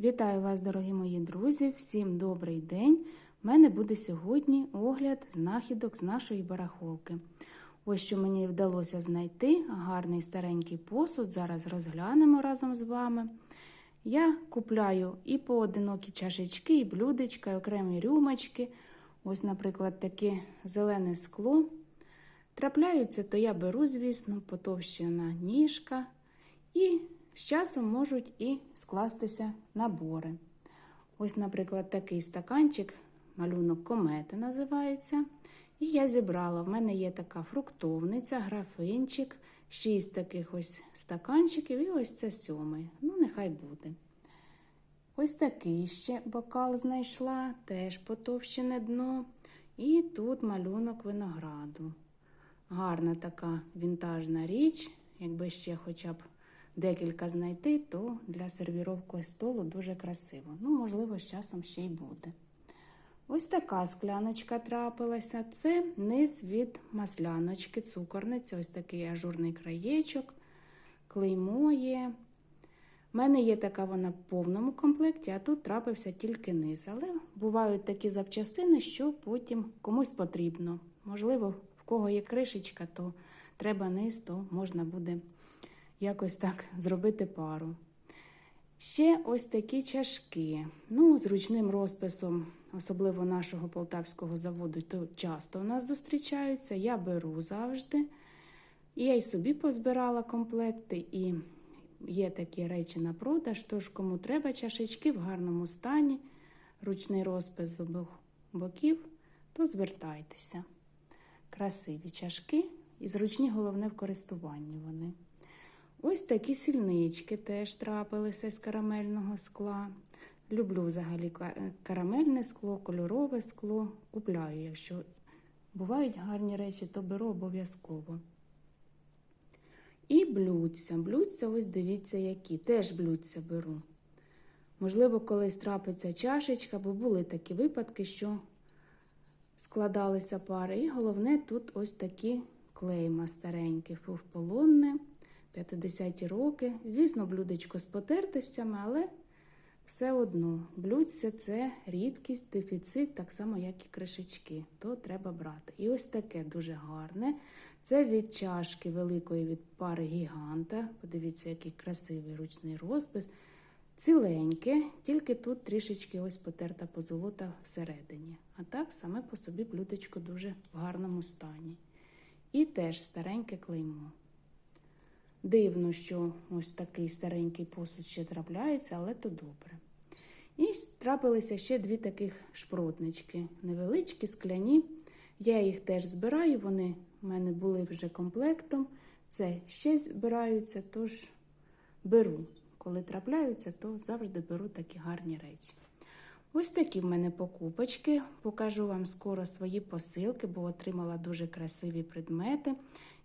Вітаю вас, дорогі мої друзі! Всім добрий день! У мене буде сьогодні огляд знахідок з нашої барахолки. Ось що мені вдалося знайти гарний старенький посуд. Зараз розглянемо разом з вами. Я купляю і поодинокі чашечки, і блюдечка, і окремі рюмочки. Ось, наприклад, таке зелене скло. Трапляються, то я беру, звісно, потовщена ніжка. І з часом можуть і скластися набори. Ось, наприклад, такий стаканчик, малюнок комети називається. І я зібрала. В мене є така фруктовниця, графинчик, шість таких ось стаканчиків, і ось це сьомий. Ну, нехай буде. Ось такий ще бокал знайшла, теж потовщене дно. І тут малюнок винограду. Гарна така вінтажна річ, якби ще хоча б декілька знайти, то для сервіровки столу дуже красиво. Ну, можливо, з часом ще й буде. Ось така скляночка трапилася. Це низ від масляночки, цукорниці, ось такий ажурний краєчок, клеймо є. У мене є така вона в повному комплекті, а тут трапився тільки низ. Але бувають такі запчастини, що потім комусь потрібно. Можливо, в кого є кришечка, то треба низ, то можна буде якось так зробити пару. Ще ось такі чашки. Ну, з ручним розписом, особливо нашого полтавського заводу, то часто у нас зустрічаються. Я беру завжди. І я й собі позбирала комплекти, і є такі речі на продаж. Тож, кому треба чашечки в гарному стані, ручний розпис з обох боків, то звертайтеся. Красиві чашки і зручні, головне в користуванні вони. Ось такі сільнички теж трапилися з карамельного скла. Люблю взагалі карамельне скло, кольорове скло. Купляю, якщо бувають гарні речі, то беру обов'язково. І блюдця. Блюдця, ось дивіться, які. Теж блюдця беру. Можливо, колись трапиться чашечка, бо були такі випадки, що складалися пари. І головне, тут ось такі клейма старенькі, полонне. 50-ті роки. Звісно, блюдечко з потертостями, але все одно блюдце це рідкість, дефіцит, так само, як і кришечки. То треба брати. І ось таке дуже гарне. Це від чашки великої від пари гіганта. Подивіться, який красивий ручний розпис. Ціленьке, тільки тут трішечки ось потерта позолота всередині. А так саме по собі блюдечко дуже в гарному стані. І теж стареньке клеймо. Дивно, що ось такий старенький посуд ще трапляється, але то добре. І трапилися ще дві таких шпротнички, невеличкі, скляні. Я їх теж збираю, вони в мене були вже комплектом. Це ще збираються, тож беру. Коли трапляються, то завжди беру такі гарні речі. Ось такі в мене покупочки. Покажу вам скоро свої посилки, бо отримала дуже красиві предмети.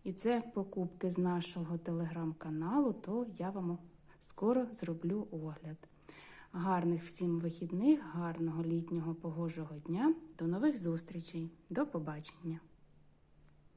І це покупки з нашого телеграм-каналу, то я вам скоро зроблю огляд. Гарних всім вихідних, гарного літнього погожого дня. До нових зустрічей. До побачення!